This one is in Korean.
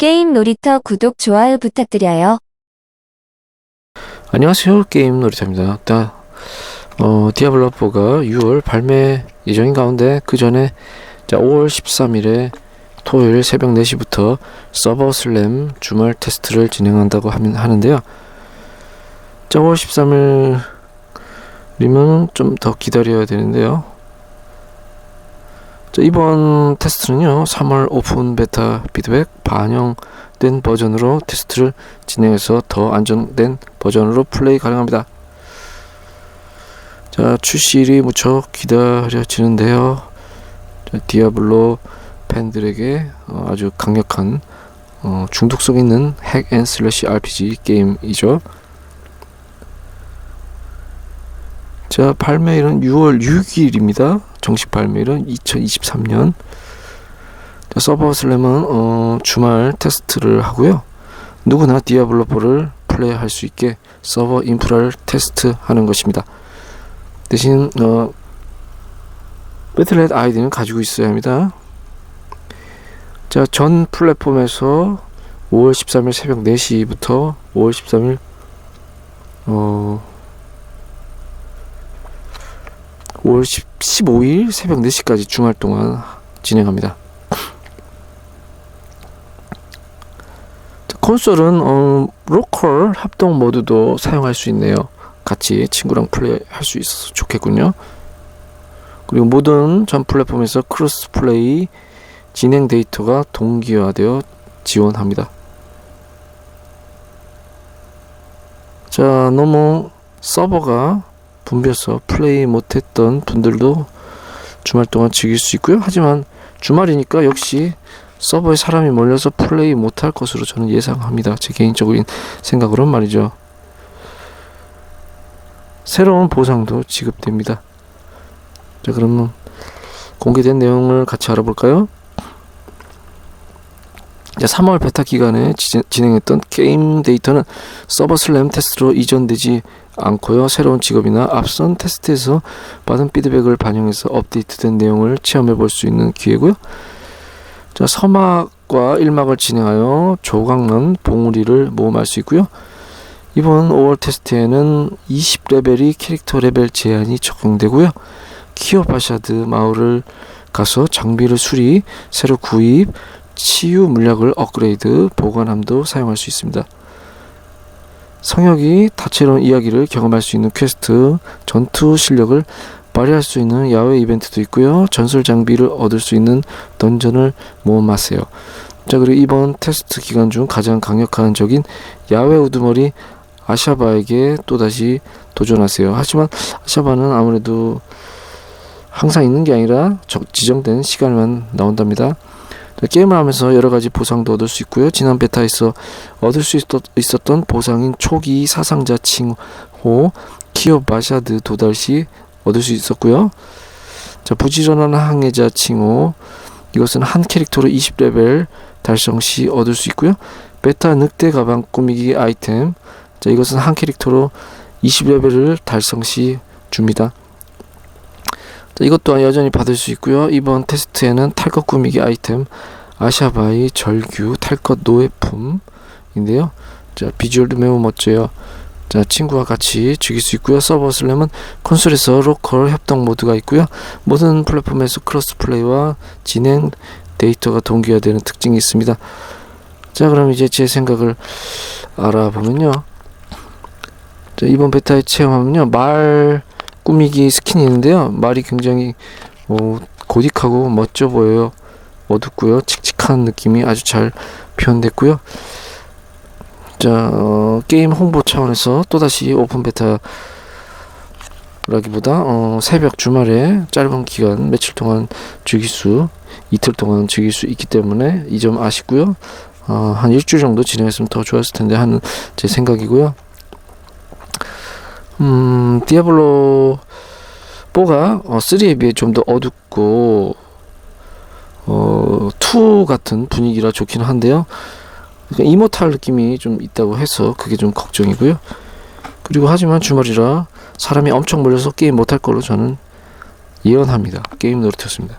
게임 놀이터 구독, 좋아요 부탁드려요. 안녕하세요. 게임 놀이터입니다. 자, 어, 디아블로4가 6월 발매 예정인 가운데 그 전에 자, 5월 13일에 토요일 새벽 4시부터 서버 슬램 주말 테스트를 진행한다고 하는데요. 자, 5월 13일이면 좀 더 기다려야 되는데요. 자, 이번 테스트는요, 3월 오픈 베타 피드백 반영된 버전으로 테스트를 진행해서 더 안정된 버전으로 플레이 가능합니다. 자, 출시일이 무척 기다려지는데요. 자, 디아블로 팬들에게 어, 아주 강력한 어, 중독성 있는 핵 앤 슬래시 RPG 게임이죠. 자, 발매일은 6월 6일입니다. 정식 발매일은 2023년. 자, 서버 슬램은 어, 주말 테스트를 하고요. 누구나 디아블로4를 플레이할 수 있게 서버 인프라를 테스트하는 것입니다. 대신 어, 배틀넷 아이디는 가지고 있어야 합니다. 자, 전 플랫폼에서 5월 13일 새벽 4시부터 5월 13일 어 5월 10, 15일 새벽 4시까지 주말 동안 진행합니다. 자, 콘솔은 어, 로컬 합동 모드도 사용할 수 있네요. 같이 친구랑 플레이할 수 있어서 좋겠군요. 그리고 모든 전 플랫폼에서 크로스 플레이 진행 데이터가 동기화되어 지원합니다. 자, 너무 서버가 붐벼서 플레이 못했던 분들도 주말 동안 즐길 수 있고요. 하지만 주말이니까 역시 서버에 사람이 몰려서 플레이 못할 것으로 저는 예상합니다. 제 개인적인 생각으로는 말이죠. 새로운 보상도 지급됩니다. 자, 그러면 공개된 내용을 같이 알아볼까요? 자, 3월 베타 기간에 지, 진행했던 게임 데이터는 서버 슬램 테스트로 이전되지 않고요. 새로운 직업이나 앞선 테스트에서 받은 피드백을 반영해서 업데이트된 내용을 체험해 볼 수 있는 기회고요. 자, 서막과 1막을 진행하여 조각난 봉우리를 모험할 수 있고요. 이번 5월 테스트에는 20레벨이 캐릭터 레벨 제한이 적용되고요. 키오바샤드 마을을 가서 장비를 수리, 새로 구입, 치유 물약을 업그레이드, 보관함도 사용할 수 있습니다. 성역이 다채로운 이야기를 경험할 수 있는 퀘스트, 전투 실력을 발휘할 수 있는 야외 이벤트도 있고요. 전설 장비를 얻을 수 있는 던전을 모험하세요. 자, 그리고 이번 테스트 기간 중 가장 강력한 적인 야외 우두머리 아샤바에게 또다시 도전하세요. 하지만 아샤바는 아무래도 항상 있는 게 아니라 적- 지정된 시간만 나온답니다. 자, 게임을 하면서 여러 가지 보상도 얻을 수 있고요. 지난 베타에서 얻을 수 있었, 있었던 보상인 초기 사상자 칭호, 키오 마샤드 도달 시 얻을 수 있었고요. 자, 부지런한 항해자 칭호, 이것은 한 캐릭터로 20레벨 달성 시 얻을 수 있고요. 베타 늑대 가방 꾸미기 아이템, 자, 이것은 한 캐릭터로 20레벨을 달성 시 줍니다. 자, 이것 또한 여전히 받을 수 있고요. 이번 테스트에는 탈것 꾸미기 아이템 아샤바이 절규 탈것 노예품인데요. 자, 비주얼도 매우 멋져요. 자, 친구와 같이 즐길 수 있고요. 서버 슬램은 콘솔에서 로컬 협동 모드가 있고요. 모든 플랫폼에서 크로스 플레이와 진행 데이터가 동기화되는 특징이 있습니다. 자, 그럼 이제 제 생각을 알아보면요. 자, 이번 베타에 체험하면요. 말 꾸미기 스킨이 있는데요. 말이 굉장히 어, 고딕하고 멋져 보여요. 어둡고요. 칙칙한 느낌이 아주 잘 표현됐고요. 자, 어, 게임 홍보 차원에서 또다시 오픈 베타라기보다 어, 새벽 주말에 짧은 기간 며칠 동안 즐길 수 이틀 동안 즐길 수 있기 때문에 이 점 아쉽고요. 어, 한 일주일 정도 진행했으면 더 좋았을 텐데 하는 제 생각이고요. 음, 디아블로 4가 어, 3에 비해 좀 더 어둡고 어, 2 같은 분위기라 좋긴 한데요. 그러니까 이모탈 느낌이 좀 있다고 해서 그게 좀 걱정이고요. 그리고 하지만 주말이라 사람이 엄청 몰려서 게임 못할 걸로 저는 예언합니다. 게임 노릇했습니다.